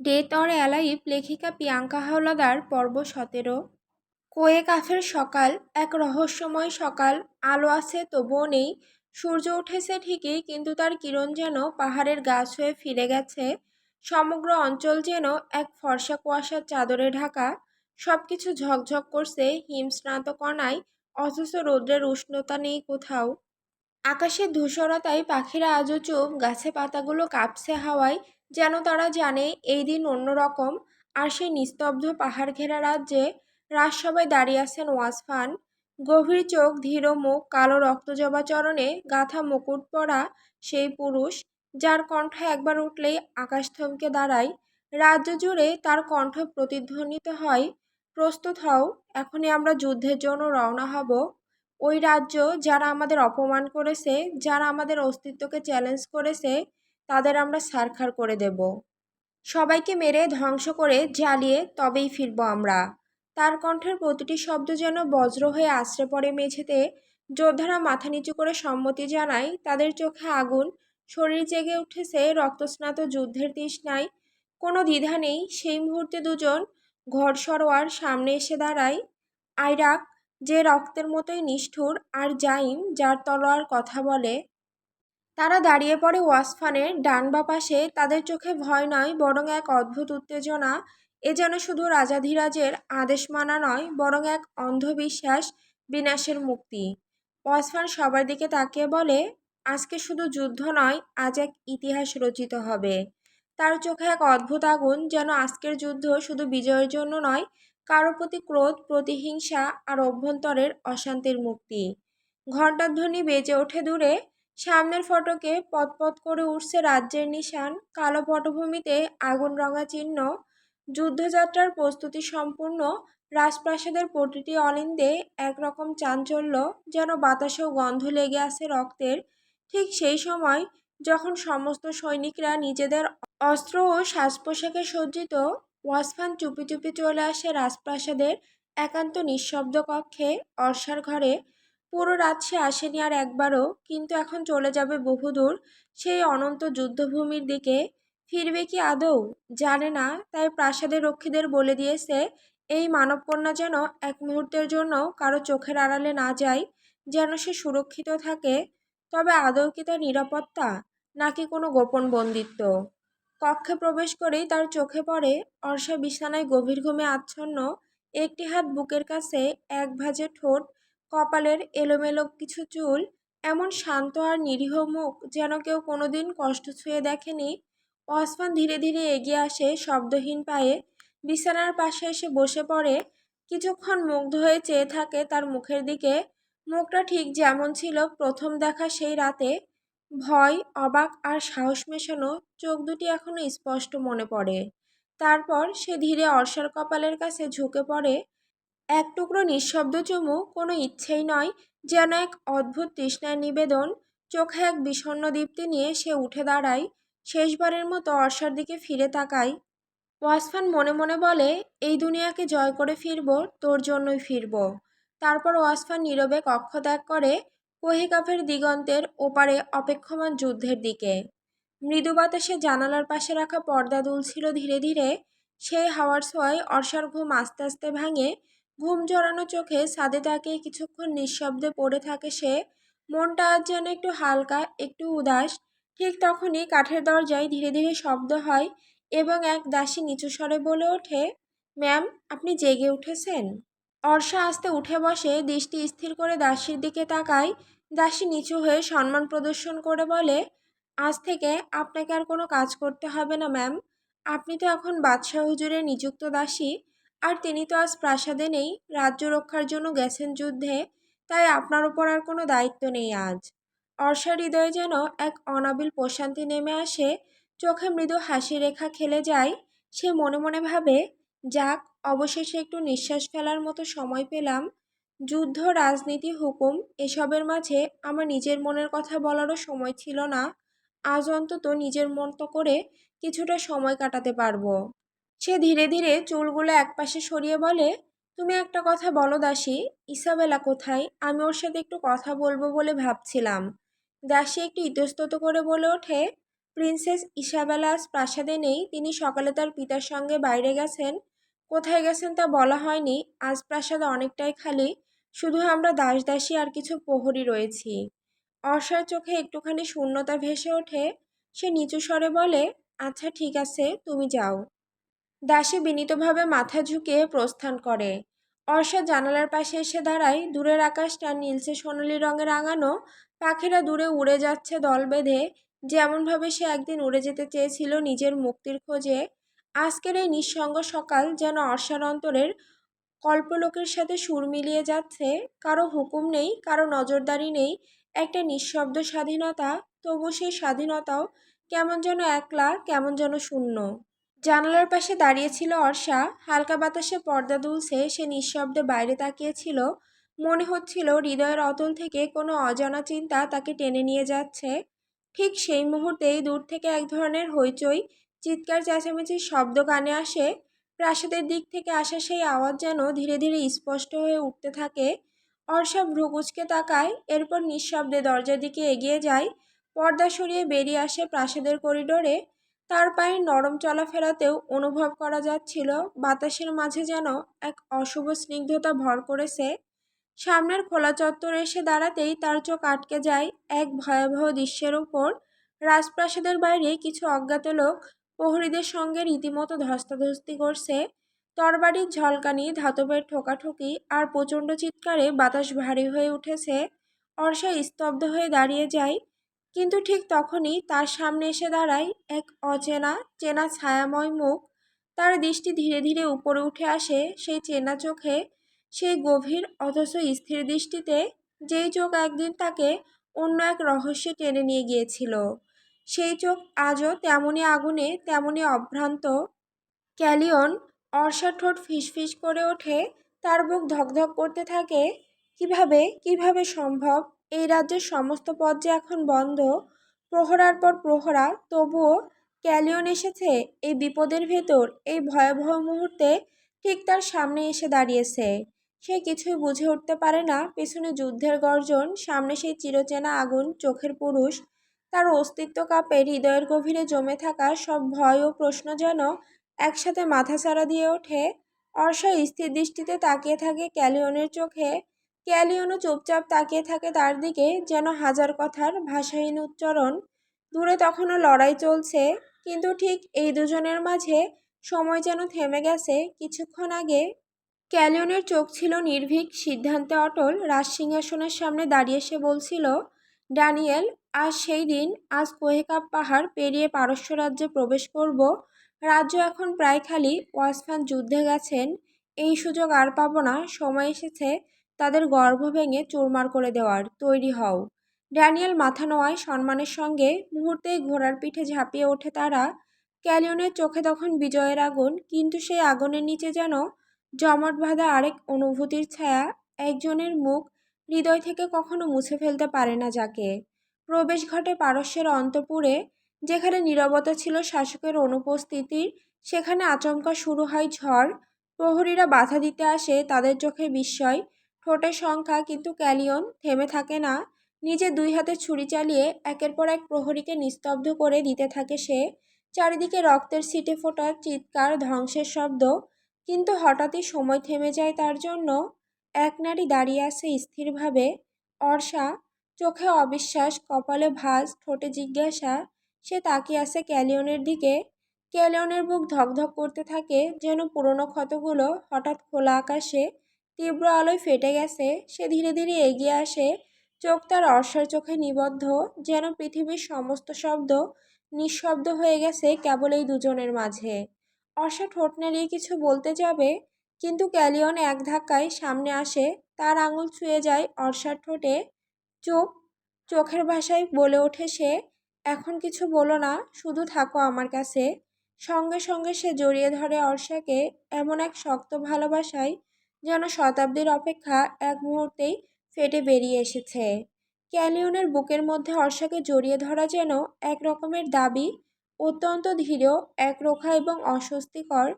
Death or alive লেখিকা প্রিয়াঙ্কা হাওলাদার, পর্ব সতেরো। কোয়ে কাফের সকাল, এক রহস্যময় সকাল, আলো আছে তবুও নেই। সূর্য উঠেছে ঠিকই, কিন্তু তার কিরণ যেন পাহাড়ের গাছ হয়ে ফিরে গেছে। সমগ্র অঞ্চল যেন এক ফর্সা কুয়াশার চাদরে ঢাকা। সব কিছু ঝকঝক করছে হিমস্নাত কণায় অথচ রৌদ্রের উষ্ণতা নেই কোথাও। আকাশের ধূসরতায় পাখিরা আজও চুপ, গাছে পাতাগুলো কাঁপছে হাওয়ায়। যেন তারা জানে এই দিন অন্যরকম আর সেই নিস্তব্ধ পাহাড় ঘেরা রাজ্যে রাজসভায় দাঁড়িয়ে আছেন ওয়াসফান গভীর চোখ, ধীর মুখ, কালো রক্তজবা চরণে গাথা মুকুট পরা সেই পুরুষ, যার কণ্ঠ একবার উঠলেই আকাশ থমকে দাঁড়ায়। রাজ্য জুড়ে তার কণ্ঠ প্রতিধ্বনিত হয়, প্রস্তুত হও, এখনই আমরা যুদ্ধের জন্য রওনা হব। ওই রাজ্য যারা আমাদের অপমান করেছে, যারা আমাদের অস্তিত্বকে চ্যালেঞ্জ করেছে তাদের আমরা সারখার করে দেব। সবাইকে মেরে ধ্বংস করে জ্বালিয়ে তবেই ফিরব আমরা। তার কণ্ঠের প্রতিটি শব্দ যেন বজ্র হয়ে আশ্রে পড়ে মেঝেতে। যোদ্ধারা মাথা নিচু করে সম্মতি জানায়, তাদের চোখে আগুন। শরীর জেগে উঠেছে রক্তস্নাত যুদ্ধের তৃষ্ণায়। কোনো দ্বিধা নেই, সেই মুহূর্তে দুজন ঘর সরোয়ার সামনে এসে দাঁড়ায়। আইরাক, যে রক্তের মতোই নিষ্ঠুর আর জাইম, যার তলোয়ার কথা বলে তারা দাঁড়িয়ে পড়ে ওয়াসফানের ডান বা পাশে। তাদের চোখে ভয় নয়, বরং এক অদ্ভুত উত্তেজনা। এ যেন শুধু রাজাধিরাজের আদেশ মানা নয়, বরং এক অন্ধবিশ্বাস বিনাশের মুক্তি। ওয়াসফান সবার দিকে তাকিয়ে বলে, আজকে শুধু যুদ্ধ নয়, আজ এক ইতিহাস রচিত হবে। তার চোখে এক অদ্ভুত আগুন, যেন আজকের যুদ্ধ শুধু বিজয়ের জন্য নয়, কারও প্রতি ক্রোধ, প্রতিহিংসা আর অভ্যন্তরের অশান্তির মুক্তি। ঘণ্টার ধ্বনি বেজে ওঠে দূরে সামনের ফটকে পথপথ করে উঠছে রাজ্যের নিশান। কালো পটভূমিতে আগুন রঙা চিহ্ন। যুদ্ধযাত্রার প্রস্তুতি সম্পূর্ণ। রাজপ্রাসাদের প্রতিটি অলিন্দে একরকম চাঞ্চল্য, যেন বাতাসেও গন্ধ লেগে আছে রক্তের। ঠিক সেই সময়, যখন সমস্ত সৈনিকরা নিজেদের অস্ত্র ও সাজ পোশাকে সজ্জিত, ওয়াসফান চুপি চুপি চলে আসে রাজপ্রাসাদের একান্ত নিঃশব্দ কক্ষে, অর্ষার ঘরে। পুরো রাত সে আসেনি আর একবারও, কিন্তু এখন চলে যাবে বহুদূর। সেই অনন্ত যুদ্ধভূমির দিকে ফিরবে কি আদৌ? জানে না, তাই প্রাসাদের রক্ষীদের বলে দিয়েছে, এই মানবকন্যা যেন এক মুহূর্তের জন্য কারও চোখের আড়ালে না যায়, যেন সে সুরক্ষিত থাকে। তবে আদৌ কি তার নিরাপত্তা, নাকি কোনো গোপন বন্দিত্ব? কক্ষে প্রবেশ করেই তার চোখে পড়ে অর্ষা বিছানায় গভীর ঘুমে আচ্ছন্ন, একটি হাত বুকের কাছে, এক ভাজে ঠোঁট কপালের এলোমেলো কিছু চুল, এমন শান্ত আর নিরীহ মুখ যেন কেউ কোনোদিন কষ্ট ছুঁয়ে দেখেনি। ওসমান ধীরে ধীরে এগিয়ে আসে শব্দহীন পায়ে, বিছানার পাশে এসে বসে পড়ে। কিছুক্ষণ মুগ্ধ হয়ে চেয়ে থাকে তার মুখের দিকে। মুখটা ঠিক যেমন ছিল প্রথম দেখা সেই রাতে। ভয়, অবাক আর সাহস মেশানো চোখ দুটি এখনও স্পষ্ট মনে পড়ে। তারপর সে ধীরে অর্ষার কপালের কাছে ঝুঁকে পড়ে। এক টুকরো নিঃশব্দ চুমু কোনো ইচ্ছেই নয় যেন এক অদ্ভুত তৃষ্ণার নিবেদন। চোখে এক বিষণ্ন দীপ্তি নিয়ে সে উঠে দাঁড়ায়, শেষবারের মতো অর্ষার দিকে ফিরে তাকায়। ওয়াসফান মনে মনে বলে, এই দুনিয়াকে জয় করে ফিরব, তোর জন্যই ফিরব। তারপর ওয়াসফান নীরবে কক্ষ ত্যাগ করে কহিকাফের দিগন্তের ওপারে অপেক্ষমান যুদ্ধের দিকে। মৃদু বাতাসে জানালার পাশে রাখা পর্দা দুলছিল ধীরে ধীরে। সেই হাওয়ার ছোঁয়ায় অর্ষার ঘুম আস্তে আস্তে ভাঙে ঘুম জড়ানো চোখে ছাদে তাকিয়ে কিছুক্ষণ নিঃশব্দে পড়ে থাকে সে। মনটা আজ যেন একটু হালকা, একটু উদাস। ঠিক তখনই কাঠের দরজায় ধীরে ধীরে শব্দ হয় এবং এক দাসী নিচু স্বরে বলে ওঠে, ম্যাম, আপনি জেগে উঠেছেন? অর্ষা আস্তে উঠে বসে, দৃষ্টি স্থির করে দাসীর দিকে তাকায়। দাসী নিচু হয়ে সম্মান প্রদর্শন করে বলে, আজ থেকে আপনাকে আর কোনো কাজ করতে হবে না, ম্যাম। আপনি তো এখন বাদশাহ হুজুরের নিযুক্ত দাসী। আর তিনি তো আজ প্রাসাদে নেই, রাজ্য রক্ষার জন্য গেছেন যুদ্ধে, তাই আপনার ওপর আর কোনো দায়িত্ব নেই আজ। অর্ষার হৃদয়ে যেন এক অনাবিল প্রশান্তি নেমে আসে, চোখে মৃদু হাসি রেখা খেলে যায়, সে মনে মনে ভাবে, যাক, অবশেষে একটু নিঃশ্বাস ফেলার মতো সময় পেলাম। যুদ্ধ, রাজনীতি, হুকুম, এসবের মাঝে আমার নিজের মনের কথা বলারও সময় ছিল না। আজ অন্তত নিজের মতো করে কিছুটা সময় কাটাতে পারব। সে ধীরে ধীরে চুলগুলো একপাশে সরিয়ে বলে, তুমি একটা কথা বলো দাসী, ইসাবেলা কোথায়? আমি ওর সাথে একটু কথা বলব বলে ভাবছিলাম। দাসী একটু ইতস্তত করে বলে ওঠে, প্রিন্সেস ইসাবেলা আজ প্রাসাদে নেই, তিনি সকালে তার পিতার সঙ্গে বাইরে গেছেন। কোথায় গেছেন তা বলা হয়নি, আজ প্রাসাদ অনেকটাই খালি, শুধু আমরা দাস দাসী আর কিছু প্রহরী রয়েছি। অর্ষার চোখে একটুখানি শূন্যতা ভেসে ওঠে, সে নিচু স্বরে বলে আচ্ছা ঠিক আছে, তুমি যাও। দাসী বিনীতভাবে মাথা ঝুঁকে প্রস্থান করে। অর্ষা জানালার পাশে এসে দাঁড়ায়। দূরের আকাশটা নীলসে সোনালি রঙে রাঙানো। পাখিরা দূরে উড়ে যাচ্ছে দল বেঁধে। যেমনভাবে সে একদিন উড়ে যেতে চেয়েছিল নিজের মুক্তির খোঁজে। আজকের এই নিঃসঙ্গ সকাল যেন অর্ষার অন্তরের কল্পলোকের সাথে সুর মিলিয়ে যাচ্ছে। কারও হুকুম নেই, কারও নজরদারি নেই। একটা নিঃশব্দ স্বাধীনতা, তবু সেই স্বাধীনতাও কেমন যেন একলা, কেমন যেন শূন্য। জানালার পাশে দাঁড়িয়েছিল অর্ষা। হালকা বাতাসে পর্দা দুলছে, সে নিঃশব্দে বাইরে তাকিয়েছিল। মনে হচ্ছিল হৃদয়ের অতল থেকে কোনো অজানা চিন্তা তাকে টেনে নিয়ে যাচ্ছে। ঠিক সেই মুহূর্তেই দূর থেকে এক ধরনের হইচই, চিৎকার, চেঁচামেচির শব্দ কানে আসে। প্রাসাদের দিক থেকে আসা সেই আওয়াজ যেন ধীরে ধীরে স্পষ্ট হয়ে উঠতে থাকে। অর্ষা ভ্রুকুচকে তাকায়, এরপর নিঃশব্দে দরজার দিকে এগিয়ে যায়। পর্দা সরিয়ে বেরিয়ে আসে প্রাসাদের করিডোরে। তার পায়ে নরম চলাফেরাতেও অনুভব করা যাচ্ছিল বাতাসের মাঝে যেন এক অশুভ স্নিগ্ধতা ভর করেছে। সামনের খোলা চত্বরে এসে দাঁড়াতেই তার চোখ আটকে যায় এক ভয়াবহ দৃশ্যের উপর। রাজপ্রাসাদের বাইরে কিছু অজ্ঞাত লোক প্রহরীদের সঙ্গে রীতিমতো ধস্তাধস্তি করছে। তরবারির ঝলকানি, ধাতবের ঠোকাঠুকি আর প্রচণ্ড চিৎকারে বাতাস ভারী হয়ে উঠেছে। অর্ষা স্তব্ধ হয়ে দাঁড়িয়ে যায়। কিন্তু ঠিক তখনই তার সামনে এসে দাঁড়ায় এক অচেনা, চেনা ছায়াময় মুখ। তার দৃষ্টি ধীরে ধীরে উপরে উঠে আসে সেই চেনা চোখে, সেই গভীর অথচ স্থির দৃষ্টিতে, যেই চোখ একদিন তাকে অন্য এক রহস্যে টেনে নিয়ে গিয়েছিল। সেই চোখ আজও তেমনই আগুনে, তেমনই অভ্রান্ত। ক্যালিয়ন অর্ষার ঠোঁট ফিসফিস করে ওঠে, তার বুক ধকধক করতে থাকে। কীভাবে কীভাবে সম্ভব? এই রাজ্যের সমস্ত পথ যে এখন বন্ধ, প্রহরার পর প্রহরা, তবুও ক্যালিয়ন এসেছে এই বিপদের ভেতর, এই ভয়াবহ মুহূর্তে ঠিক তার সামনে এসে দাঁড়িয়েছে। সে কিছুই বুঝে উঠতে পারে না, পেছনে যুদ্ধের গর্জন, সামনে সেই চিরচেনা আগুন, চোখের পুরুষ, তার অস্তিত্ব কাপে, হৃদয়ের গভীরে জমে থাকা সব ভয় ও প্রশ্ন যেন একসাথে মাথাচাড়া দিয়ে ওঠে। অর্ষা স্থির দৃষ্টিতে তাকিয়ে থাকে ক্যালিয়নের চোখে ক্যালিয়নও চুপচাপ তাকিয়ে থাকে তার দিকে, যেন হাজার কথার ভাষাহীন উচ্চারণ। দূরে তখনও লড়াই চলছে, কিন্তু ঠিক এই দুজনের মাঝে সময় যেন থেমে গেছে। কিছুক্ষণ আগে ক্যালিয়নের চোখ ছিল নির্ভীক, সিদ্ধান্তে অটল। রাজসিংহাসনের সামনে দাঁড়িয়ে সে বলছিল ড্যানিয়েল আজ সেই দিন, আজ কোহেকাপ পাহাড় পেরিয়ে পারস্য রাজ্যে প্রবেশ করব। রাজ্য এখন প্রায় খালি, ওয়াসফান যুদ্ধে গেছেন। এই সুযোগ আর পাবো না, সময় এসেছে। তাদের গর্ভ ভেঙে চুরমার করে দেওয়ার তৈরি হও। ড্যানিয়েল মাথা নোয়ায় সম্মানের সঙ্গে মুহূর্তেই ঘোড়ার পিঠে ঝাঁপিয়ে ওঠে তারা। ক্যালিয়নের চোখে তখন বিজয়ের আগুন, কিন্তু সেই আগুনের নিচে যেন জমাট বাঁধা আরেক অনুভূতির ছায়া একজনের মুখ হৃদয় থেকে কখনো মুছে ফেলতে পারে না যাকে। প্রবেশ ঘটে পারস্যের অন্তপুরে, যেখানে নীরবতা ছিল শাসকের অনুপস্থিতির, সেখানে আচমকা শুরু হয় ঝড়। প্রহরীরা বাধা দিতে আসে তাদের চোখে বিস্ময় ঠোঁটে সংখ্যা কিন্তু ক্যালিয়ন, থেমে থাকে না। নিজে দুই হাতে ছুরি চালিয়ে একের পর এক প্রহরীকে নিস্তব্ধ করে দিতে থাকে সে। চারিদিকে রক্তের সিটে ফোটা, চিৎকার, ধ্বংসের শব্দ। কিন্তু হঠাৎই সময় থেমে যায় তার জন্য। এক নারী দাঁড়িয়ে আছে স্থিরভাবে। অর্ষা, চোখে অবিশ্বাস, কপালে ভাঁজ, ঠোঁটে জিজ্ঞাসা। সে তাকিয়ে আছে ক্যালিয়নের দিকে। ক্যালিয়নের বুক ধকধক করতে থাকে, যেন পুরনো ক্ষতগুলো হঠাৎ খোলা আকাশে তীব্র আলোয় ফেটে গেছে, সে ধীরে ধীরে এগিয়ে আসে। চোখ তার অর্ষার চোখে নিবদ্ধ, যেন পৃথিবীর সমস্ত শব্দ নিঃশব্দ হয়ে গেছে কেবল এই দুজনের মাঝে। অর্ষা ঠোঁট নাড়িয়ে কিছু বলতে যাবে, কিন্তু ক্যালিয়ন এক ধাক্কায় সামনে আসে, তার আঙুল ছুঁয়ে যায় অর্ষার ঠোঁটে। চুপ, চোখের ভাষায় বলে ওঠে সে, এখন কিছু বলো না, শুধু থাকো আমার কাছে। সঙ্গে সঙ্গে সে জড়িয়ে ধরে অর্ষাকে এমন এক শক্ত ভালোবাসায় যেন শতাব্দীর অপেক্ষা এক মুহূর্তেই ফেটে বেরিয়ে এসেছে। ক্যালিয়নের বুকের মধ্যে অর্ষাকে জড়িয়ে ধরা যেন এক রকমের দাবি, অত্যন্ত ধীর একরোখা এবং অস্বস্তিকর।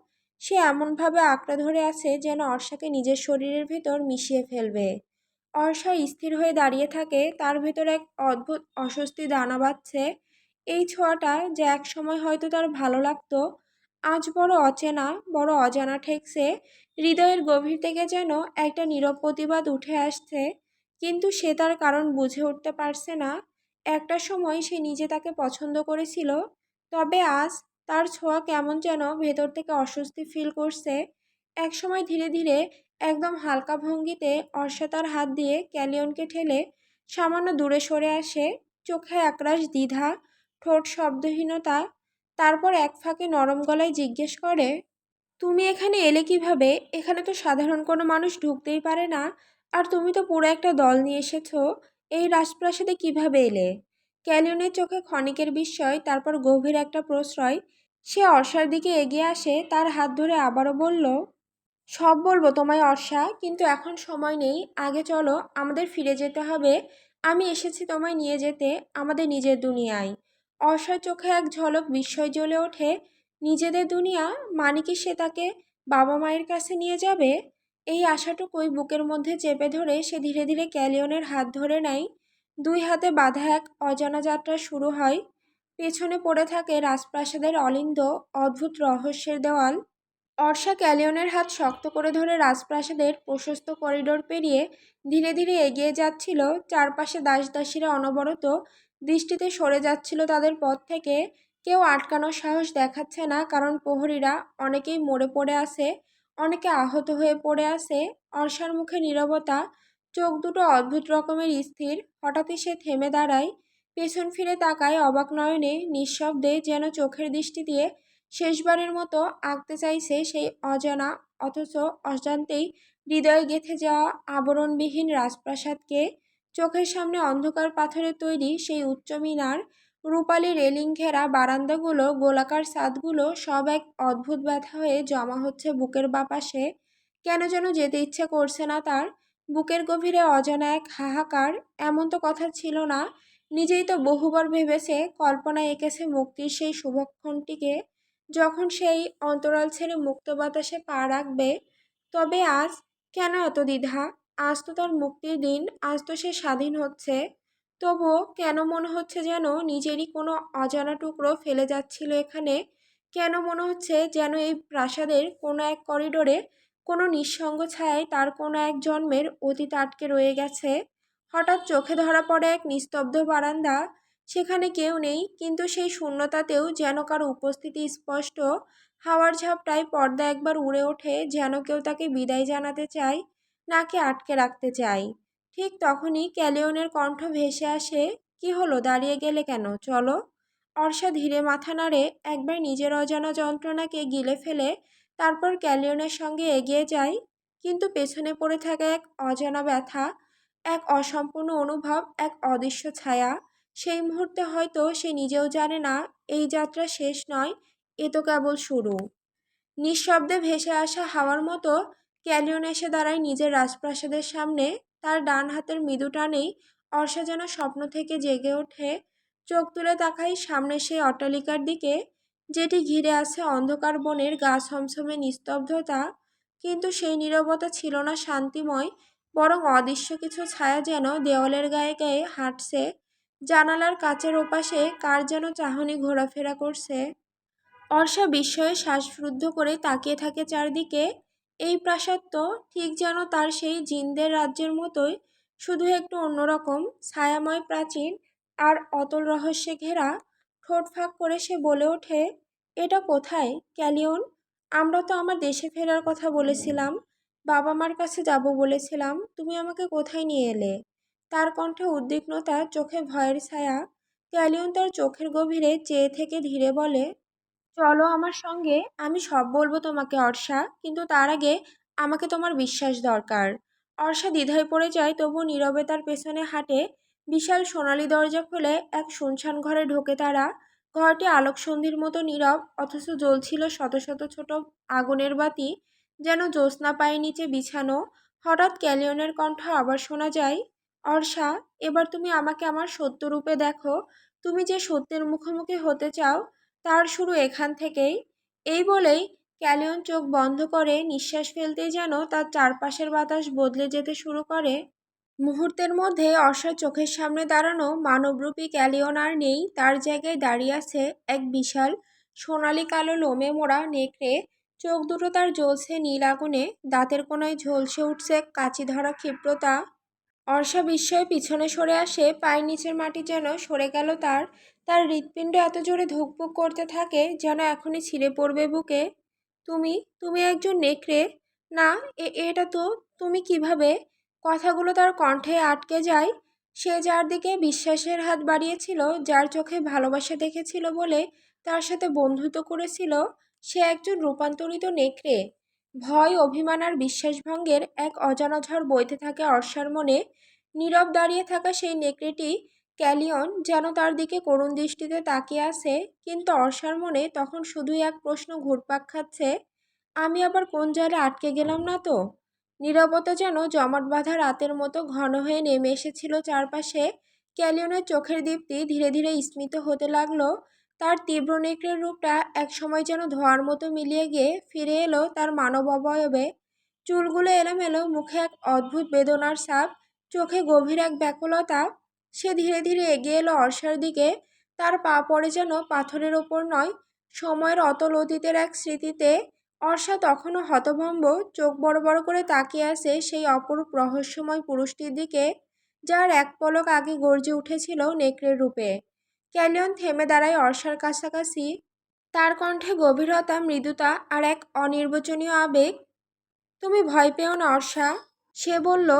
সে এমনভাবে আঁকড়ে ধরে আছে যেন অর্ষাকে নিজের শরীরের ভেতর মিশিয়ে ফেলবে। অর্ষা স্থির হয়ে দাঁড়িয়ে থাকে, তার ভেতর এক অদ্ভুত অস্বস্তি দানা বাঁধছে। এই ছোঁয়াটা যে এক সময় হয়তো তার ভালো লাগতো, আজ বড় অচেনা, বড় অজানা ঠেকছে হৃদয়ের গভীর থেকে যেন একটা নীরব প্রতিবাদ উঠে আসছে, কিন্তু সে তার কারণ বুঝে উঠতে পারছে না। একটা সময় সে নিজে তাকে পছন্দ করেছিল, তবে আজ তার ছোঁয়া কেমন যেন ভেতর থেকে অস্বস্তি ফিল করছে। এক সময় ধীরে ধীরে একদম হালকা ভঙ্গিতে অর্ষা তার হাত দিয়ে ক্যালিয়নকে ঠেলে সামান্য দূরে সরে আসে। চোখে একরাশ দ্বিধা, ঠোঁট শব্দহীনতা, তারপর এক ফাঁকে নরম গলায় জিজ্ঞেস করে তুমি এখানে এলে কীভাবে? এখানে তো সাধারণ কোনো মানুষ ঢুকতেই পারে না। আর তুমি তো পুরো একটা দল নিয়ে এসেছ। এই রাজপ্রাসাদে কীভাবে এলে? ক্যালিয়নের চোখে ক্ষণিকের বিস্ময়, তারপর গভীর একটা প্রশ্রয়। সে অর্ষার দিকে এগিয়ে আসে, তার হাত ধরে আবারও বলল, সব বলব তোমায় অর্ষা, কিন্তু এখন সময় নেই। আগে চলো, আমাদের ফিরে যেতে হবে। আমি এসেছি তোমায় নিয়ে যেতে, আমাদের নিজের দুনিয়ায়। অর্ষার চোখে এক ঝলক বিস্ময় জ্বলে ওঠে। নিজেদের দুনিয়া মানে কি সে তাকে বাবা মায়ের কাছে নিয়ে যাবে? এই আশাটুকুই বুকের মধ্যে চেপে ধরে সে ধীরে ধীরে ক্যালিয়নের হাত ধরে নেয়। দুই হাতে বাঁধা এক অজানা যাত্রা শুরু হয়। পেছনে পড়ে থাকে রাজপ্রাসাদের অলিন্দ, অদ্ভুত রহস্যের দেওয়াল। অর্ষা ক্যালিয়নের হাত শক্ত করে ধরে রাজপ্রাসাদের প্রশস্ত করিডোর পেরিয়ে ধীরে ধীরে এগিয়ে যাচ্ছিল। চারপাশে দাসদাসীরা অনবরত দৃষ্টিতে সরে যাচ্ছিল তাদের পথ থেকে। কেউ আটকানোর সাহস দেখাচ্ছে না, কারণ প্রহরীরা অনেকেই মরে পড়ে আছে, অনেকে আহত হয়ে পড়ে আছে। অর্ষার মুখে নীরবতা, চোখ দুটো অদ্ভুত রকমের স্থির। হঠাৎই সে থেমে দাঁড়ায়, পেছন ফিরে তাকায় অবাক নয়নে, নিঃশব্দে যেন চোখের দৃষ্টি দিয়ে শেষবারের মতো আঁকতে চাইছে সেই অজানা, অথচ অজান্তেই হৃদয়ে গেঁথে যাওয়া আবরণবিহীন রাজপ্রাসাদকে। চোখের সামনে অন্ধকার পাথরের তৈরি সেই উচ্চ মিনার রূপালি রেলিং ঘেরা বারান্দাগুলো, গোলাকার ছাদগুলো, সব এক অদ্ভুত ব্যথা হয়ে জমা হচ্ছে বুকের বাপাশে। কেন যেন যেতে ইচ্ছে করছে না তার। বুকের গভীরে অজানা এক হাহাকার, এমন তো কথা ছিল না। নিজেই তো বহুবার ভেবেছে কল্পনায় এঁকেছে মুক্তির সেই শুভক্ষণটিকে। যখন সেই অন্তরাল ছেড়ে মুক্ত বাতাসে পা রাখবে, তবে আজ কেন এত দ্বিধা? আজ তো তার মুক্তির দিন, আজ তো সে স্বাধীন হচ্ছে। তবুও কেন মনে হচ্ছে যেন নিজেরই কোনো অজানা টুকরো ফেলে যাচ্ছিল এখানে? কেন মনে হচ্ছে যেন এই প্রাসাদের কোনো এক করিডোরে কোনো নিঃসঙ্গ ছায়ায় তার কোনো এক জন্মের অতীত আটকে রয়ে গেছে? হঠাৎ চোখে ধরা পড়ে এক নিস্তব্ধ বারান্দা। সেখানে কেউ নেই, কিন্তু সেই শূন্যতাতেও যেন কারও উপস্থিতি স্পষ্ট। হাওয়ার ঝাপটায় পর্দা একবার উড়ে ওঠে, যেন কেউ তাকে বিদায় জানাতে চায়, নাকি আটকে রাখতে চায়। ঠিক তখনই ক্যালিয়নের কণ্ঠ ভেসে আসে, কি হলো? দাঁড়িয়ে গেলে কেন? চলো। অর্ষা ধীরে মাথা নাড়ে, একবার নিজের অজানা যন্ত্রণাকে গিলে ফেলে, তারপর ক্যালিওনের সঙ্গে এগিয়ে যায়। কিন্তু পেছনে পড়ে থাকা এক অজানা ব্যথা, এক অসম্পূর্ণ অনুভব, এক অদৃশ্য ছায়া। সেই মুহূর্তে হয়তো সে নিজেও জানে না, এই যাত্রা শেষ নয়, এ তো কেবল শুরু। নিঃশব্দে ভেসে আসা হাওয়ার মতো ক্যালিয়ন এসে দাঁড়ায় নিজের রাজপ্রাসাদের সামনে। তার ডান হাতের মৃদু টানেই অর্ষা যেন স্বপ্ন থেকে জেগে ওঠে। চোখ তুলে তাকাই সামনে সেই অট্টালিকার দিকে, যেটি ঘিরে আছে অন্ধকার বনের গা ছমছমে নিস্তব্ধতা। কিন্তু সেই নীরবতা ছিল না শান্তিময়, বরং অদৃশ্য কিছু ছায়া যেন দেওয়ালের গায়ে গায়ে হাঁটছে। জানালার কাচের ওপাশে কার যেন চাহনি ঘোরাফেরা করছে। অর্ষা বিস্ময়ে শ্বাসরুদ্ধ করে তাকিয়ে থাকে চারদিকে। এই প্রাসাদ তো ঠিক যেন তার সেই জিনদের রাজ্যের মতোই, শুধু একটু অন্যরকম, ছায়াময় প্রাচীন আর অতল রহস্যে ঘেরা, ঠোঁট ফাঁক করে সে বলে ওঠে, এটা কোথায়, ক্যালিয়ন? আমরা তো আমার দেশে ফেরার কথা বলেছিলাম, বাবা মার কাছে যাব বলেছিলাম, তুমি আমাকে কোথায় নিয়ে এলে? তার কণ্ঠে উদ্বিগ্নতা, চোখে ভয়ের ছায়া, ক্যালিয়ন তার চোখের গভীরে চেয়ে থেকে ধীরে বলে চলো আমার সঙ্গে, আমি সব বলব তোমাকে, অর্ষা। কিন্তু তার আগে আমাকে তোমার বিশ্বাস দরকার। অর্ষা দ্বিধায় পড়ে যায়, তবু নীরবে তার পেছনে হাঁটে। বিশাল সোনালি দরজা খুলে এক শুনশান ঘরে ঢোকে তারা। ঘরটি আলোকসন্ধির মতো নীরব, অথচ জ্বলছিল শত শত ছোট আগুনের বাতি, যেন জ্যোৎস্না পায়ের নিচে বিছানো। হঠাৎ ক্যালিয়নের কণ্ঠ আবার শোনা যায়, অর্ষা, এবার তুমি আমাকে আমার সত্য রূপে দেখো। তুমি যে সত্যের মুখোমুখি হতে চাও তার শুরু এখান থেকেই। এই বলেই ক্যালিয়ন চোখ বন্ধ করে নিঃশ্বাস ফেলতেই যেন তার চারপাশের বাতাস বদলে যেতে শুরু করে। মুহূর্তের মধ্যে অর্ষার চোখের সামনে দাঁড়ানো মানবরূপী ক্যালিয়ন আর নেই, তার জায়গায় দাঁড়িয়ে আছে এক বিশাল সোনালি কালো লোমে মোড়া নেকড়ে। চোখ দুটো তার জ্বলছে নীল আগুনে, দাঁতের কোনায় ঝলসে উঠছে কাঁচি ধরা ক্ষিপ্রতা। অর্ষা বিস্ময়ে পিছনে সরে আসে, পায়ের নিচের মাটি যেন সরে গেল তার। তার হৃৎপিণ্ড এত জোরে ধুকপুক করতে থাকে যেন এখনই ছিঁড়ে পড়বে বুকে। তুমি তুমি একজন নেকড়ে? না এটা তো তুমি কীভাবে? কথাগুলো তার কণ্ঠে আটকে যায়। সে যার দিকে বিশ্বাসের হাত বাড়িয়েছিল, যার চোখে ভালোবাসা দেখেছিল বলে তার সাথে বন্ধুত্ব করেছিল, সে একজন রূপান্তরিত নেকড়ে। ভয়, অভিমান আর বিশ্বাসভঙ্গের এক অজানা ঝড় বইতে থাকে অর্ষার মনে। নীরব দাঁড়িয়ে থাকা সেই নেকড়েটি ক্যালিয়ন যেন তার দিকে করুণ দৃষ্টিতে তাকিয়ে আছে, কিন্তু অর্ষার মনে তখন শুধুই এক প্রশ্ন ঘুরপাক খাচ্ছে, আমি আবার কোন জায়গায় আটকে গেলাম না তো? নীরবতা যেন জমাট বাঁধা রাতের মতো ঘন হয়ে নেমে এসেছিল চারপাশে, ক্যালিয়নের চোখের দীপ্তি ধীরে ধীরে স্মিত হতে লাগল, তার তীব্র নেকড়ের রূপটা একসময় যেন ধোঁয়ার মতো মিলিয়ে গিয়ে ফিরে এলো তার মানব অবয়বে। চুলগুলো এলোমেলো, মুখে এক অদ্ভুত বেদনার সাপ চোখে গভীর এক ব্যাকুলতা সে ধীরে ধীরে এগিয়ে এলো অর্ষার দিকে। তার পা পড়ে যেন পাথরের ওপর নয়। সময়ের অতল অতীতের এক স্মৃতিতে অর্ষা তখনও হতভম্ব, চোখ বড় বড় করে তাকিয়ে আছে সেই অপরূপ রহস্যময় পুরুষটির দিকে, যার এক পলক আগে গর্জে উঠেছিল নেকড়ের রূপে। ক্যালিয়ন থেমে দাঁড়ায় অর্ষার কাছাকাছি। তার কণ্ঠে গভীরতা, মৃদুতা আর এক অনির্বচনীয় আবেগ। তুমি ভয় পেও না, অর্ষা, সে বলল।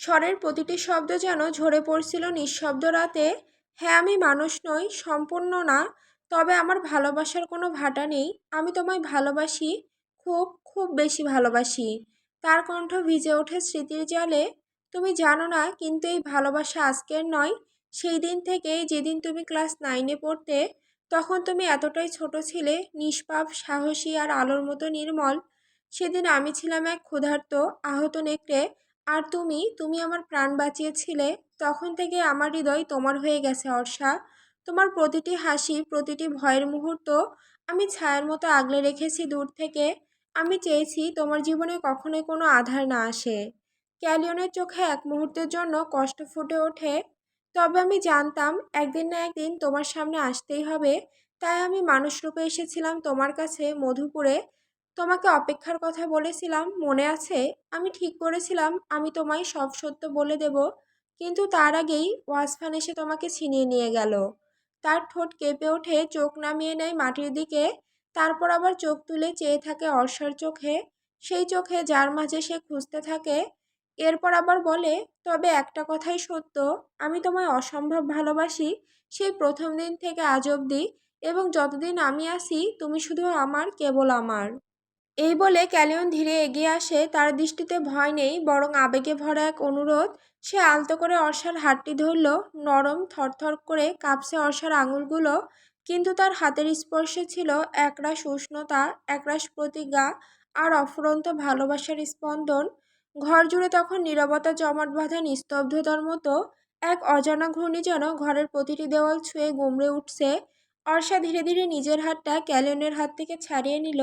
স্বরের প্রতিটি শব্দ যেন ঝরে পড়ছিল নিঃশব্দ রাতে। হ্যাঁ আমি মানুষ নই, সম্পূর্ণ না, তবে আমার ভালোবাসার কোনো ভাটা নেই। আমি তোমায় ভালোবাসি, খুব খুব বেশি ভালোবাসি। তার কণ্ঠ ভিজে ওঠে স্মৃতির জলে। তুমি জানো না, কিন্তু এই ভালোবাসা আজকের নয়। সেই দিন থেকে যেদিন তুমি ক্লাস নাইনে পড়তে, তখন তুমি এতটাই ছোট ছিলে, নিষ্পাপ, সাহসী আর আলোর মতো নির্মল। সেদিন আমি ছিলাম এক ক্ষুধার্ত, আহত নেকড়ে আর তুমি তুমি আমার প্রাণ বাঁচিয়েছিলে, তখন থেকে আমার হৃদয় তোমার হয়ে গেছে, অর্ষা। তোমার প্রতিটি হাসি, প্রতিটি ভয়ের মুহূর্ত আমি ছায়ার মতো আগলে রেখেছি দূর থেকে। আমি চেয়েছি তোমার জীবনে কখনোই কোনো আধার না আসে। ক্যালিয়নের চোখে এক মুহূর্তের জন্য কষ্ট ফুটে ওঠে। তবে আমি জানতাম, একদিন না একদিন তোমার সামনে আসতেই হবে। তাই আমি মানুষ রূপে এসেছিলাম তোমার কাছে, মধুপুরে। তোমাকে অপেক্ষার কথা বলেছিলাম, মনে আছে? আমি ঠিক করেছিলাম, আমি তোমায় সব সত্য বলে দেব। কিন্তু তার আগেই ওয়াসফান এসে তোমাকে ছিনিয়ে নিয়ে গেল। তার ঠোঁট কেঁপে ওঠে, চোখ নামিয়ে নেয় মাটির দিকে। তারপর আবার চোখ তুলে চেয়ে থাকে অর্ষার চোখে। সেই চোখে যার মাঝে সে খুঁজতে থাকে। এরপর আবার বলে, তবে একটা কথাই সত্য, আমি তোমায় অসম্ভব ভালোবাসি। সেই প্রথম দিন থেকে আজ অবধি এবং যতদিন আমি আসি তুমি শুধু আমার, কেবল আমার। এই বলে ক্যালিয়ন ধীরে এগিয়ে আসে, তার দৃষ্টিতে ভয় নেই, বরং আবেগে ভরা এক অনুরোধ। সে আলতো করে অর্ষার হাতটি ধরল, নরম, থরথর করে কাঁপছে অর্ষার আঙুলগুলো, কিন্তু তার হাতের স্পর্শে ছিল একরাশ উষ্ণতা, একরাশ প্রতিজ্ঞা আর অফুরন্ত ভালোবাসার স্পন্দন। ঘর জুড়ে তখন নীরবতা জমাট বাঁধা নিস্তব্ধতার মতো, এক অজানা ঘূর্ণি যেন ঘরের প্রতিটি দেওয়াল ছুঁয়ে গুমড়ে উঠছে। অর্ষা ধীরে ধীরে নিজের হাতটা ক্যালিয়নের হাত থেকে ছাড়িয়ে নিল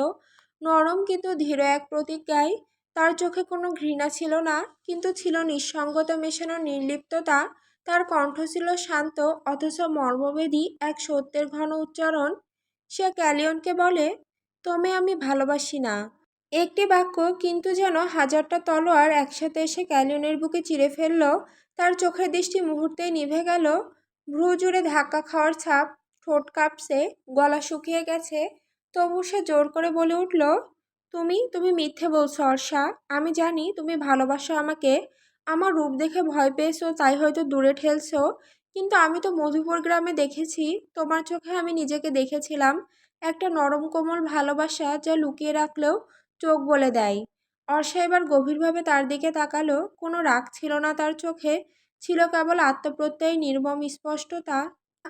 নরম কিন্তু ধীর এক প্রতিজ্ঞায়। তার চোখে কোনো ঘৃণা ছিল না, কিন্তু ছিল নিঃসঙ্গত মেশানো নির্লিপ্ততা। তার কণ্ঠ ছিল শান্ত, অথচ মর্মবেদী এক সত্যের ঘন উচ্চারণ। সে ক্যালিয়নকে বলে, তোমে আমি ভালোবাসি না। একটি বাক্য কিন্তু যেন হাজারটা তলোয়ার একসাথে এসে ক্যালিয়নের বুকে চিরে ফেলল। তার চোখের দৃষ্টি মুহূর্তেই নিভে গেল। ভ্রু জুড়ে ধাক্কা খাওয়ার ছাপ, ঠোঁট কাঁপছে, গলা শুকিয়ে গেছে। তবু সে জোর করে বলে উঠল, তুমি তুমি মিথ্যে বলছো অর্ষা। আমি জানি তুমি ভালোবাসো আমাকে। আমার রূপ দেখে ভয় পেয়েছ, তাই হয়তো দূরে ঠেলছো। কিন্তু আমি তো মধুপুর গ্রামে দেখেছি। তোমার চোখে আমি নিজেকে দেখেছিলাম। একটা নরম কোমল ভালোবাসা যা লুকিয়ে রাখলেও চোখ বলে দেয়। অর্ষা এবার গভীরভাবে তার দিকে তাকালো। কোনো রাগ ছিল না তার চোখে। ছিল কেবল আত্মপ্রত্যয়, নির্মম স্পষ্টতা।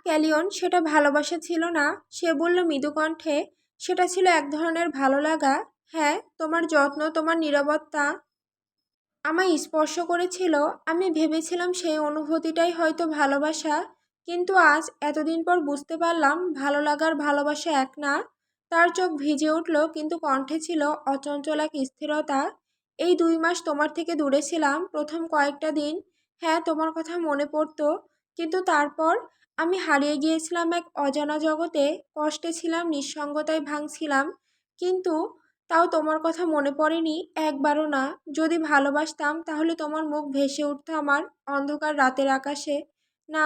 ক্যালিয়ন, সেটা ভালোবাসা ছিল না। সে বলল মৃদু কণ্ঠে সেটা ছিল এক ধরনের ভালো লাগা। হ্যাঁ তোমার যত্ন, তোমার নিরাপত্তা আমায় স্পর্শ করেছিল। আমি ভেবেছিলাম সেই অনুভূতিটাই হয়তো ভালোবাসা। কিন্তু আজ এতদিন পর বুঝতে পারলাম ভালো লাগার ভালোবাসা এক না। তার চোখ ভিজে উঠল, কিন্তু কণ্ঠে ছিল অচঞ্চল এক স্থিরতা। এই দুই মাস তোমার থেকে দূরে ছিলাম, প্রথম কয়েকটা দিন। হ্যাঁ তোমার কথা মনে পড়তো। কিন্তু তারপর আমি হারিয়ে গিয়েছিলাম এক অজানা জগতে, কষ্টে ছিলাম, নিঃসঙ্গতায় ভাঙছিলাম। কিন্তু তাও তোমার কথা মনে পড়েনি, একবারও না। যদি ভালোবাসতাম, তাহলে তোমার মুখ ভেসে উঠতো আমার অন্ধকার রাতের আকাশে। না,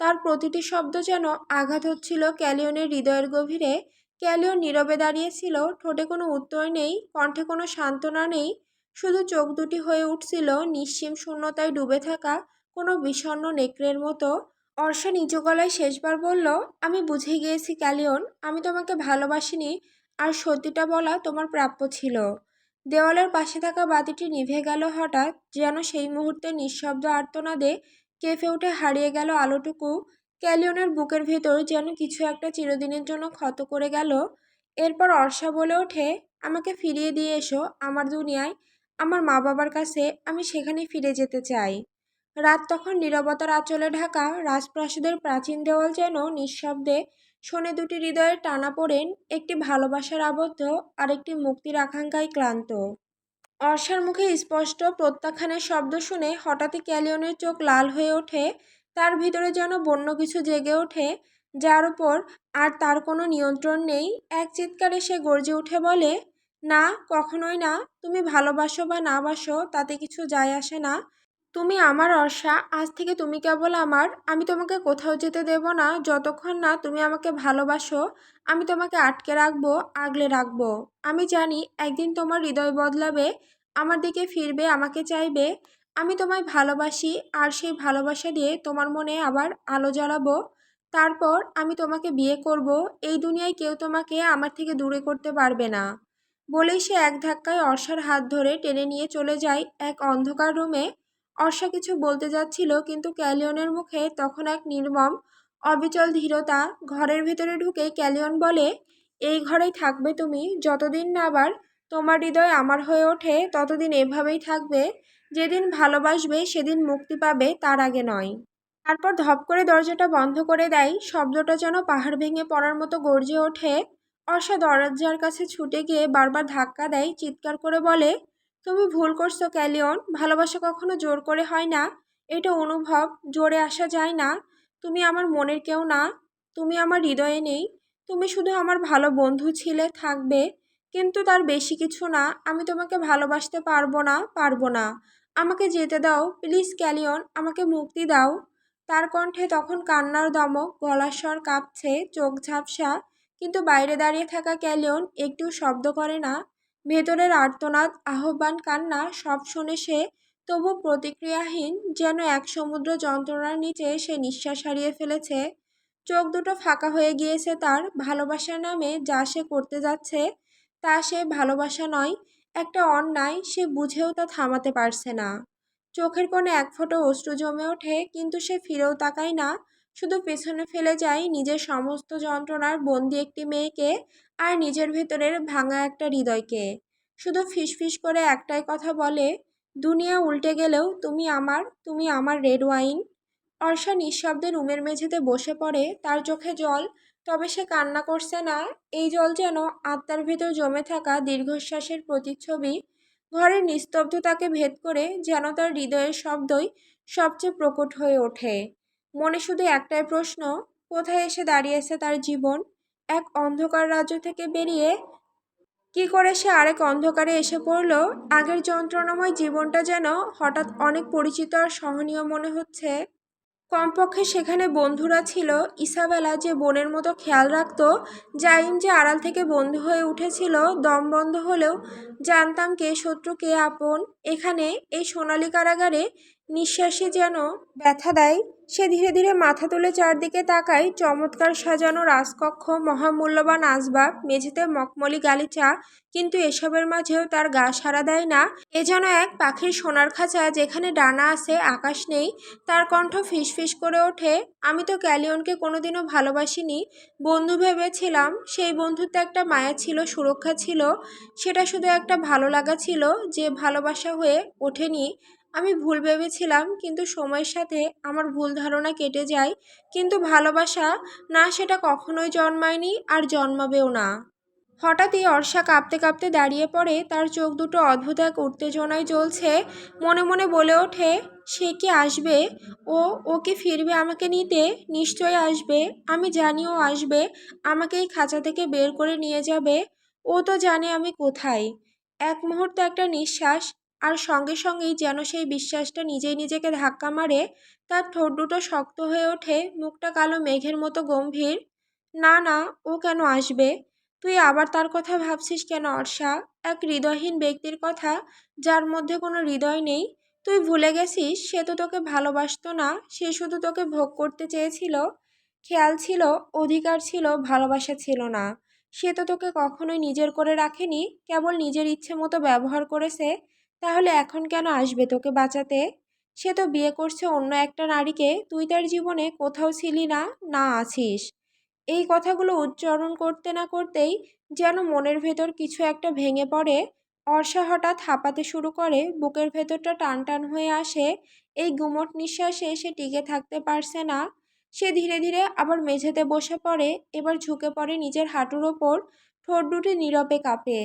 তার প্রতিটি শব্দ যেন আঘাত হচ্ছিল ক্যালিয়নের হৃদয়ের গভীরে। ক্যালিয়ন নীরবে দাঁড়িয়েছিল, ঠোঁটে কোনো উত্তর নেই, কণ্ঠে কোনো সান্ত্বনা নেই। শুধু চোখ দুটি হয়ে উঠছিল, নিঃসীম শূন্যতায় ডুবে থাকা কোনো বিষণ্ণ নেকড়ের মতো। অর্ষা নিচু গলায় শেষবার বলল, আমি বুঝে গিয়েছি ক্যালিয়ন, আমি তোমাকে ভালোবাসিনি আর সত্যিটা বলা তোমার প্রাপ্য ছিল। দেওয়ালের পাশে থাকা বাতিটি নিভে গেল হঠাৎ, যেন সেই মুহূর্তে নিঃশব্দ আর্তনাদে কেঁপে উঠে হারিয়ে গেল আলোটুকু। ক্যালিয়নের বুকের ভেতর যেন কিছু একটা চিরদিনের জন্য ক্ষত করে গেল। এরপর অর্ষা বলে ওঠে, আমাকে ফিরিয়ে দিয়ে এসো আমার দুনিয়ায়। আমার মা বাবার কাছে আমি সেখানে ফিরে যেতে চাই। রাত তখন নীরবতার আঁচলে ঢাকা, রাজপ্রাসাদের প্রাচীন দেওয়াল যেন নিঃশব্দে শোনে দুটি হৃদয়ের টানা পড়েন একটি ভালোবাসার আবদ্ধ আর একটি মুক্তির আকাঙ্ক্ষায় ক্লান্ত। অর্ষার মুখে স্পষ্ট প্রত্যাখ্যানের শব্দ শুনে হঠাৎই ক্যালিয়নের চোখ লাল হয়ে ওঠে, তার ভিতরে যেন বন্য কিছু জেগে ওঠে, যার উপর আর তার কোনো নিয়ন্ত্রণ নেই। এক চিৎকারে সে গর্জে উঠে বলে, না, কখনোই না। তুমি ভালোবাসো বা না বাসো, তাতে কিছু যায় আসে না। তুমি আমার অর্ষা আজ থেকে তুমি কেবল আমার। আমি তোমাকে কোথাও যেতে দেব না। যতক্ষণ না তুমি আমাকে ভালোবাসো, আমি তোমাকে আটকে রাখব, আগলে রাখব। আমি জানি একদিন তোমার হৃদয় বদলাবে, আমার দিকে ফিরবে, আমাকে চাইবে। আমি তোমায় ভালোবাসি, আর সেই ভালোবাসা দিয়ে তোমার মনে আবার আলো জ্বালাবো। তারপর আমি তোমাকে বিয়ে করব। এই দুনিয়ায় কেউ তোমাকে আমার থেকে দূরে করতে পারবে না। বলেই সে এক ধাক্কায় অর্ষার হাত ধরে টেনে নিয়ে চলে যায় এক অন্ধকার রুমে। অর্ষা কিছু বলতে যাচ্ছিল, কিন্তু ক্যালিয়নের মুখে তখন এক নির্মম, অবিচল ধীরতা, ঘরের ভেতরে ঢুকে ক্যালিয়ন বলে, এই ঘরেই থাকবে তুমি, যতদিন না আবার তোমার হৃদয় আমার হয়ে ওঠে, ততদিন এভাবেই থাকবে, যেদিন ভালোবাসবে, সেদিন মুক্তি পাবে, তার আগে নয়। তারপর ধপ করে দরজাটা বন্ধ করে দেয়, শব্দটা যেন পাহাড় ভেঙে পড়ার মতো গর্জে ওঠে। অর্ষা দরজার কাছে ছুটে গিয়ে বারবার ধাক্কা দেয়, চিৎকার করে বলে তুমি ভুল করছ, ক্যালিয়ন। ভালোবাসা কখনো জোর করে হয় না। এটা অনুভব, জোরে আসা যায় না। তুমি আমার মনের কেউ না। তুমি আমার হৃদয়ে নেই। তুমি শুধু আমার ভালো বন্ধু ছিলে, থাকবে। কিন্তু তার বেশি কিছু না। আমি তোমাকে ভালোবাসতে পারব না পারব না। আমাকে যেতে দাও। প্লিজ, ক্যালিয়ন, আমাকে মুক্তি দাও। তার কণ্ঠে তখন কান্নার দমক, গলার স্বর কাঁপছে, চোখ ঝাপসা। কিন্তু বাইরে দাঁড়িয়ে থাকা ক্যালিয়ন একটু শব্দ করে না। ভেতরের আর্তনাদ, আহ্বান, কান্না সব শুনে সে তবু প্রতিক্রিয়াহীন যেন এক সমুদ্র যন্ত্রণার নিচে সে নিঃশ্বাস হারিয়ে ফেলেছে। চোখ দুটো ফাঁকা হয়ে গিয়েছে তার ভালোবাসার নামে যা সে করতে যাচ্ছে তা সে ভালোবাসা নয়, একটা অন্যায় সে বুঝেও তা থামাতে পারছে না। চোখের কোণে এক ফোঁটো অশ্রু জমে ওঠে, কিন্তু সে ফিরেও তাকায় না, শুধু পেছনে ফেলে যায় নিজের সমস্ত যন্ত্রণার বন্দি একটি মেয়েকে আর নিজের ভেতরের ভাঙা একটা হৃদয়কে। শুধু ফিসফিস করে একটাই কথা বলে, দুনিয়া উল্টে গেলেও তুমি আমার তুমি আমার রেড ওয়াইন। অর্ষা নিঃশব্দে রুমের মেঝেতে বসে পড়ে, তার চোখে জল, তবে সে কান্না করছে না, এই জল যেন আত্মার ভেতর জমে থাকা দীর্ঘশ্বাসের প্রতিচ্ছবি, ঘরের নিস্তব্ধতাকে ভেদ করে যেন তার হৃদয়ের শব্দই সবচেয়ে প্রকট হয়ে ওঠে। মনে শুধু একটাই প্রশ্ন, কোথায় এসে দাঁড়িয়েছে তার জীবন? এক অন্ধকার রাজ্য থেকে বেরিয়ে কি করে সে আরেক অন্ধকারে এসে পড়ল? আগের যন্ত্রণাময় জীবনটা যেন হঠাৎ অনেক পরিচিত আর সহনীয় মনে হচ্ছে। কমপক্ষে সেখানে বন্ধুরা ছিল। ইসাবেলা যে বোনের মতো খেয়াল রাখত, জাইম যে আড়াল থেকে বন্ধু হয়ে উঠেছিল, দম বন্ধ হলেও জানতাম কে শত্রু, কে আপন। এখানে এই সোনালী কারাগারে নিঃশ্বাসে যেন ব্যথা দেয়, সে ধীরে ধীরে মাথা তুলে চারদিকে তাকায়, চমৎকার সাজানো রাজকক্ষ, মহামূল্যবান আসবাব, মেঝেতে মকমলি গালিচা, কিন্তু এসবের মাঝেও তার গা সারা দেয় না। এ যেন এক পাখির সোনার খাঁচা যেখানে ডানা আছে, আকাশ নেই, তার কণ্ঠ ফিসফিস করে ওঠে, আমি তো ক্যালিয়নকে কোনোদিনও ভালোবাসিনি। বন্ধু ভেবেছিলাম, সেই বন্ধুত্বে একটা মায়া ছিল, সুরক্ষা ছিল, সেটা শুধু একটা ভালো লাগা ছিল, যে ভালোবাসা হয়ে ওঠেনি। আমি ভুল ভেবেছিলাম, কিন্তু সময়ের সাথে আমার ভুল ধারণা কেটে যায়, কিন্তু ভালোবাসা না সেটা কখনোই জন্মায়নি আর জন্মাবেও না। হঠাৎই অর্ষা কাঁপতে কাঁপতে দাঁড়িয়ে পড়ে, তার চোখ দুটো অদ্ভুত এক উত্তেজনায় জ্বলছে, মনে মনে বলে ওঠে, সে কি আসবে? ও ওকে ফিরবে আমাকে নিতে? নিশ্চয়ই আসবে, আমি জানি ও আসবে, আমাকে এই খাঁচা থেকে বের করে নিয়ে যাবে, ও তো জানে আমি কোথায়। এক মুহূর্তে একটা নিঃশ্বাস আর সঙ্গে সঙ্গেই যেন সেই বিশ্বাসটা নিজেই নিজেকে ধাক্কা মারে, তার ঠোঁট দুটো শক্ত হয়ে ওঠে, মুখটা কালো মেঘের মতো গম্ভীর। না না, ও কেন আসবে? তুই আবার তার কথা ভাবছিস কেন, অর্ষা? এক হৃদয়হীন ব্যক্তির কথা, যার মধ্যে কোনো হৃদয় নেই। তুই ভুলে গেছিস, সে তো তোকে ভালোবাসতো না, সে শুধু তোকে ভোগ করতে চেয়েছিল। খেয়াল ছিল, অধিকার ছিল, ভালোবাসা ছিল না। সে তো তোকে কখনোই নিজের করে রাখেনি, কেবল নিজের ইচ্ছে মতো ব্যবহার করেছে। তাহলে এখন কেন আসবে তোকে বাঁচাতে? সে তো বিয়ে করছে অন্য একটা নারীকে, তুই তার জীবনে কোথাও ছিলি না না আছিস। এই কথাগুলো উচ্চারণ করতে না করতেই যেন মনের ভেতর কিছু একটা ভেঙে পড়ে, অর্ষা হঠাৎ হাঁপাতে শুরু করে, বুকের ভেতরটা টান টান হয়ে আসে, এই গুমট নিঃশ্বাসে সে টিকে থাকতে পারছে না। সে ধীরে ধীরে আবার মেঝেতে বসে পড়ে, এবার ঝুঁকে পড়ে নিজের হাঁটুর ওপর, ঠোঁট দুটি নীরবে কাঁপে।